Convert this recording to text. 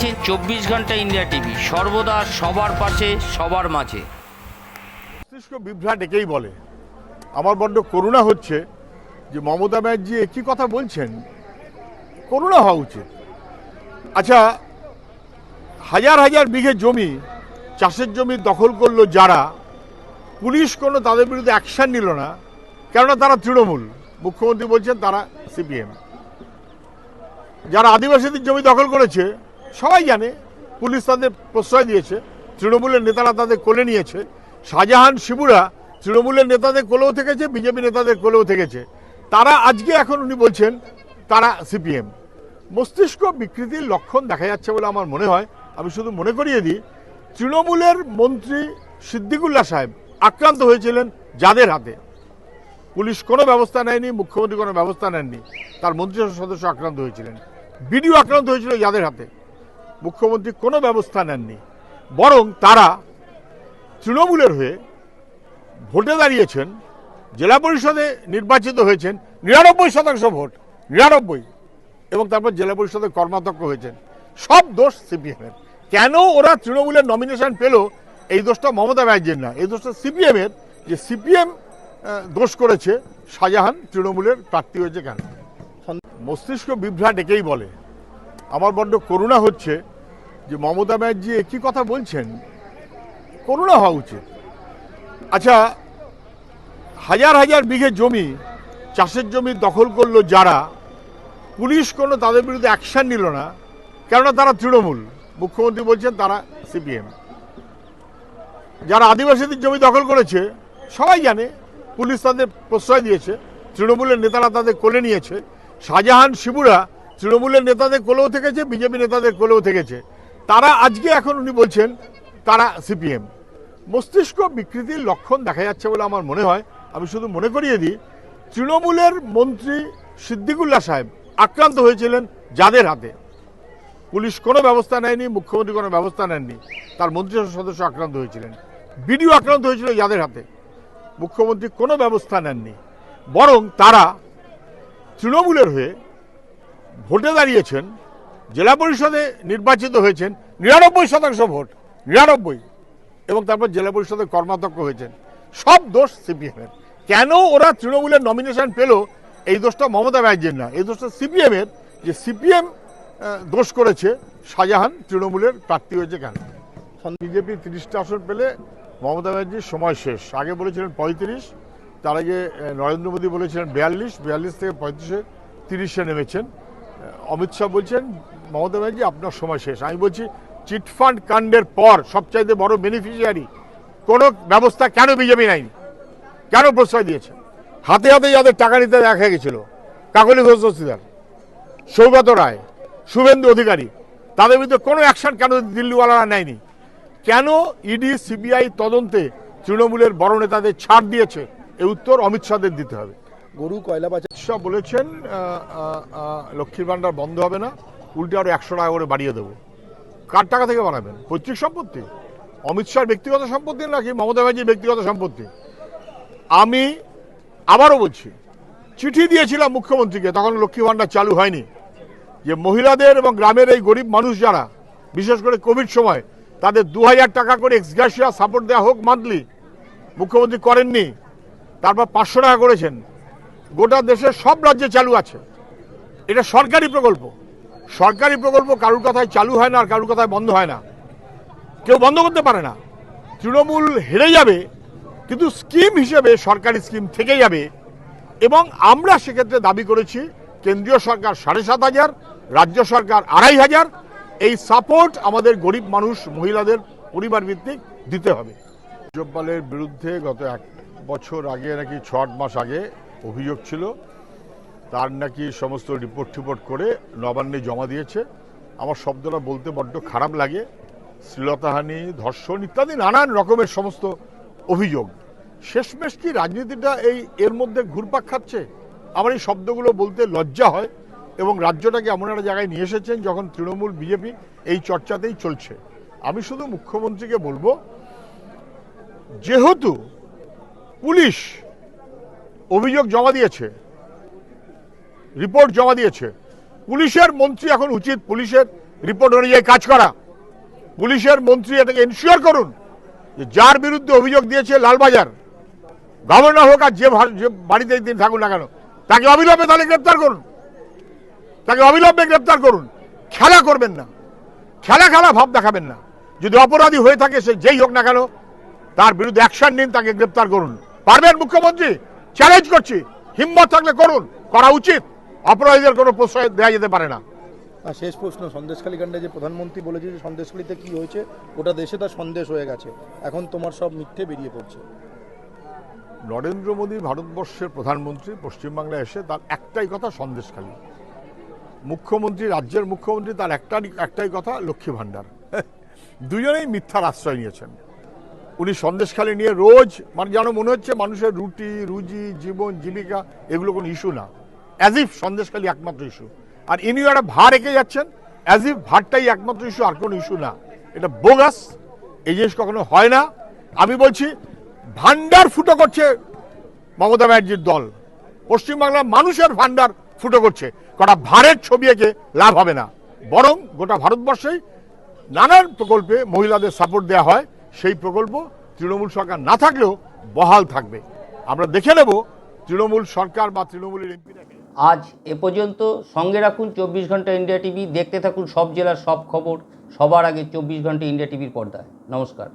দেখছেন চব্বিশ ঘণ্টা ইন্ডিয়া টিভি। সর্বদা সবার পাশে, সবার মাঝে। মস্তিষ্ক বিভ্রাট একেই বলে। আমার বড্ড করুণা হচ্ছে যে মমতা ব্যানার্জি একই কথা বলছেন। করুণা হওয়া উচিত। আচ্ছা হাজার হাজার বিঘে জমি, চাষের জমি দখল করল যারা, পুলিশ কোনো তাদের বিরুদ্ধে অ্যাকশন নিল না, কেননা তারা তৃণমূল। মুখ্যমন্ত্রী বলছেন তারা সিপিএম যারা আদিবাসীদের জমি দখল করেছে সবাই জানে, পুলিশ তাদের প্রশ্রয় দিয়েছে, তৃণমূলের নেতারা তাদের কোলে নিয়েছে। শাহজাহান শিবুরা তৃণমূলের নেতাদের কোলেও থেকেছে, বিজেপি নেতাদের কোলেও থেকেছে। তারা আজকে এখন উনি বলছেন, তারা সিপিএম। মস্তিষ্ক বিকৃতির লক্ষণ দেখা যাচ্ছে বলে আমার মনে হয়। আমি শুধু মনে করিয়ে দিই, তৃণমূলের মন্ত্রী সিদ্দিকুল্লা সাহেব আক্রান্ত হয়েছিলেন যাদের হাতে। পুলিশ কোনো ব্যবস্থা নেয়নি, মুখ্যমন্ত্রী কোনো ব্যবস্থা নেননি। তার মন্ত্রিসভার সদস্য আক্রান্ত হয়েছিলেন। বিডিও আক্রান্ত হয়েছিল যাদের হাতে। মুখ্যমন্ত্রী কোনো ব্যবস্থা নেননি। বরং তারা তৃণমূলের হয়ে ভোটে দাঁড়িয়েছেন, জেলা পরিষদে নির্বাচিত হয়েছেন, নিরানব্বই শতাংশ ভোট, নিরানব্বই, এবং তারপর জেলা পরিষদে কর্মাধ্যক্ষ হয়েছেন। সব দোষ সিপিএমের। কেন ওরা তৃণমূলের নমিনেশন পেল, এই দোষটা মমতা ব্যানার্জির না। এই দোষটা সিপিএমের। যে সিপিএম দোষ করেছে শাহজাহান, তৃণমূলের প্রার্থী হয়েছে কেন? মস্তিষ্ক বিভ্রাট একেই বলে। আমার বড্ড করুণা হচ্ছে যে মমতা ব্যানার্জি একই কথা বলছেন। করুণা হওয়া উচিত। আচ্ছা হাজার হাজার বিঘে জমি, চাষের জমি দখল করল যারা, পুলিশ কোনো তাদের বিরুদ্ধে অ্যাকশন নিল না, কেননা তারা তৃণমূল। মুখ্যমন্ত্রী বলছেন তারা সিপিএম। যারা আদিবাসীদের জমি দখল করেছে, সবাই জানে, পুলিশ তাদের প্রশ্রয় দিয়েছে, তৃণমূলের নেতারা তাদের কোলে নিয়েছে। শাহজাহান শিবুরা তৃণমূলের নেতাদের কোলেও থেকেছে, বিজেপি নেতাদের কোলেও থেকেছে। তারা আজকে এখন উনি বলছেন, তারা সিপিএম। মস্তিষ্ক বিকৃতির লক্ষণ দেখা যাচ্ছে বলে আমার মনে হয়। আমি শুধু মনে করিয়ে দিই, তৃণমূলের মন্ত্রী সিদ্দিকুল্লা সাহেব আক্রান্ত হয়েছিলেন যাদের হাতে। পুলিশ কোনো ব্যবস্থা নেয়নি, মুখ্যমন্ত্রী কোনো ব্যবস্থা নেননি, তার মন্ত্রিসভার সদস্য আক্রান্ত হয়েছিলেন। বিডিও আক্রান্ত হয়েছিল যাদের হাতে। মুখ্যমন্ত্রী কোনো ব্যবস্থা নেননি। বরং তারা তৃণমূলের হয়ে ভোটে দাঁড়িয়েছেন, জেলা পরিষদে নির্বাচিত হয়েছেন, নিরানব্বই শতাংশ ভোট, নিরানব্বই। এবং তারপর জেলা পরিষদের কর্মাধ্যক্ষ হয়েছেন। সব দোষ সিপিএমের। কেন ওরা তৃণমূলের নমিনেশন পেল, এই দোষটা মমতা ব্যানার্জির না। এই দোষটা সিপিএমের, যে সিপিএম দোষ করেছে শাহজাহান, তৃণমূলের প্রার্থী হয়েছে কেন? বিজেপি তিরিশটা আসন পেলে মমতা ব্যানার্জির সময় শেষ। আগে বলেছিলেন পঁয়ত্রিশ, তার আগে নরেন্দ্র মোদী বলেছিলেন বিয়াল্লিশ বিয়াল্লিশ থেকে পঁয়ত্রিশে তিরিশে নেমেছেন। অমিত শাহ বলছেন, মমতা ব্যানার্জি, আপনার সময় শেষ। আমি বলছি, চিটফান্ড কাণ্ডের পর সবচাইতে বড় বেনিফিশিয়ারি কোনো ব্যবস্থা কেন বিজেপি নেয়নি? কেন প্রশ্রয় দিয়েছে? হাতে হাতে যাদের টাকা নিতে দেখা গেছিল, কাকলি ঘোষ সৌগত রায়, শুভেন্দু অধিকারী, তাদের বিরুদ্ধে কোনো অ্যাকশন কেন দিল্লিওয়ালারা নেয়নি? কেন ইডি, সিবিআই তদন্তে তৃণমূলের বড় নেতাদের ছাড় দিয়েছে? এই উত্তর অমিত শাহদের দিতে হবে। গরু কয়লা অমিত শাহ বলেছেন লক্ষ্মীর ভাণ্ডার বন্ধ হবে না, উল্টে আরও একশো টাকা করে বাড়িয়ে দেবো। কার টাকা থেকে বানাবেন পৈতৃক সম্পত্তি? অমিত শাহর ব্যক্তিগত সম্পত্তি নাকি মমতা ব্যানার্জির ব্যক্তিগত সম্পত্তি? আমি আবারও বলছি, চিঠি দিয়েছিলাম মুখ্যমন্ত্রীকে, তখন লক্ষ্মী ভাণ্ডার চালু হয়নি। যে মহিলাদের এবং গ্রামের এই গরিব মানুষ যারা, বিশেষ করে কোভিড সময়, তাদের দু হাজার টাকা করে এক্সগ্রাসিয়া সাপোর্ট দেওয়া হোক মান্থলি মুখ্যমন্ত্রী করেননি, তারপর পাঁচশো টাকা করেছেন। গোটা দেশের সব রাজ্যে চালু আছে। এটা সরকারি প্রকল্প। সরকারি প্রকল্প কারুর কথায় চালু হয় না আর কারুর কথায় বন্ধ হয় না। কেউ বন্ধ করতে পারে না। তৃণমূল হেরে যাবে, কিন্তু স্কিম হিসেবে, সরকারি স্কিম থেকে যাবে। এবং আমরা সেক্ষেত্রে দাবি করেছি, কেন্দ্রীয় সরকার সাড়ে সাত হাজার, রাজ্য সরকার আড়াই হাজার। এই সাপোর্ট আমাদের গরিব মানুষ, মহিলাদের পরিবার ভিত্তিক দিতে হবে। জব্বালের বিরুদ্ধে গত এক বছর আগে নাকি ছ মাস আগে অভিযোগ ছিল। তার নাকি সমস্ত রিপোর্ট টিপোর্ট করে নবান্নে জমা দিয়েছে। আমার শব্দটা বলতে বড্ড খারাপ লাগে। শ্লীলতাহানি, ধর্ষণ ইত্যাদি নানান রকমের সমস্ত অভিযোগ। শেষমেশ কি রাজনীতিটা এই এর মধ্যে ঘুরপাক খাচ্ছে? আমার এই শব্দগুলো বলতে লজ্জা হয় এবং রাজ্যটাকে এমন একটা জায়গায় নিয়ে এসেছেন যখন তৃণমূল, বিজেপি এই চর্চাতেই চলছে। আমি শুধু মুখ্যমন্ত্রীকে বলব, যেহেতু পুলিশ অভিযোগ জমা দিয়েছে। রিপোর্ট জমা দিয়েছে। পুলিশের মন্ত্রী এখন উচিত পুলিশের রিপোর্ট অনুযায়ী কাজ করা। পুলিশের মন্ত্রী এটাকে এনশিওর করুন যে যার বিরুদ্ধে অভিযোগ দিয়েছে লালবাজার, গভর্নর হোক আর যে বাড়িতে দিন থাকুন না কেন, তাকে অবিলম্বে তাহলে গ্রেপ্তার করুন। তাকে অবিলম্বে গ্রেপ্তার করুন। খেলা করবেন না। খেলা খেলা ভাব দেখাবেন না। যদি অপরাধী হয়ে থাকে সে যেই হোক না কেন, তার বিরুদ্ধে অ্যাকশন নিন, তাকে গ্রেপ্তার করুন। পারবেন মুখ্যমন্ত্রী? চ্যালেঞ্জ করছি। হিম্মত থাকলে করুন করা উচিত। অপরাধীদের কোনো প্রশ্রয় দেওয়া যেতে পারে না। আর শেষ প্রশ্ন সন্দেশখালী কাণ্ডে যে প্রধানমন্ত্রী বলেছে যে সন্দেশখালীতে কি হয়েছে গোটা দেশে তার সন্দেশ হয়ে গেছে। এখন তোমার সব মিথ্যে বেরিয়ে পড়ছে। নরেন্দ্র মোদী ভারতবর্ষের প্রধানমন্ত্রী পশ্চিমবাংলায় এসে তার একটাই কথা সন্দেশখালী। মুখ্যমন্ত্রী রাজ্যের মুখ্যমন্ত্রী তার একটা একটাই কথা লক্ষ্মী ভাণ্ডার। দুজনেই মিথ্যার আশ্রয় নিয়েছেন। উনি সন্দেশখালী নিয়ে রোজ মানে যেন মনে হচ্ছে মানুষের রুটি, রুজি, জীবন, জীবিকা, এগুলো কোনো ইস্যু না। অ্যাজ ইফ সন্দেশখালী একমাত্র ইস্যু আর ইনিও একটা ভার রেখে যাচ্ছেন অ্যাজ ইফ ভারটাই একমাত্র ইস্যু আর কোনো ইস্যু না। এটা বোগাস এই জিনিস কখনো হয় না। আমি বলছি ভান্ডার ফুটো করছে মমতা ব্যানার্জির দল। পশ্চিমবাংলার মানুষের ভান্ডার ফুটো করছে। কটা ভারের ছবি এঁকে লাভ হবে না। বরং গোটা ভারতবর্ষেই নানান প্রকল্পে মহিলাদের সাপোর্ট দেওয়া হয়। সেই প্রকল্প তৃণমূল সরকার না থাকলেও বহাল থাকবে। আমরা দেখে নেব তৃণমূল সরকার বা তৃণমূলের এমপিরা আজ এ পর্যন্ত সঙ্গে রাখুন চব্বিশ ঘণ্টা ইন্ডিয়া টিভি, দেখতে থাকুন সব জেলার সব খবর, সবার আগে চব্বিশ ঘণ্টা ইন্ডিয়া টিভির পর্দায়। নমস্কার।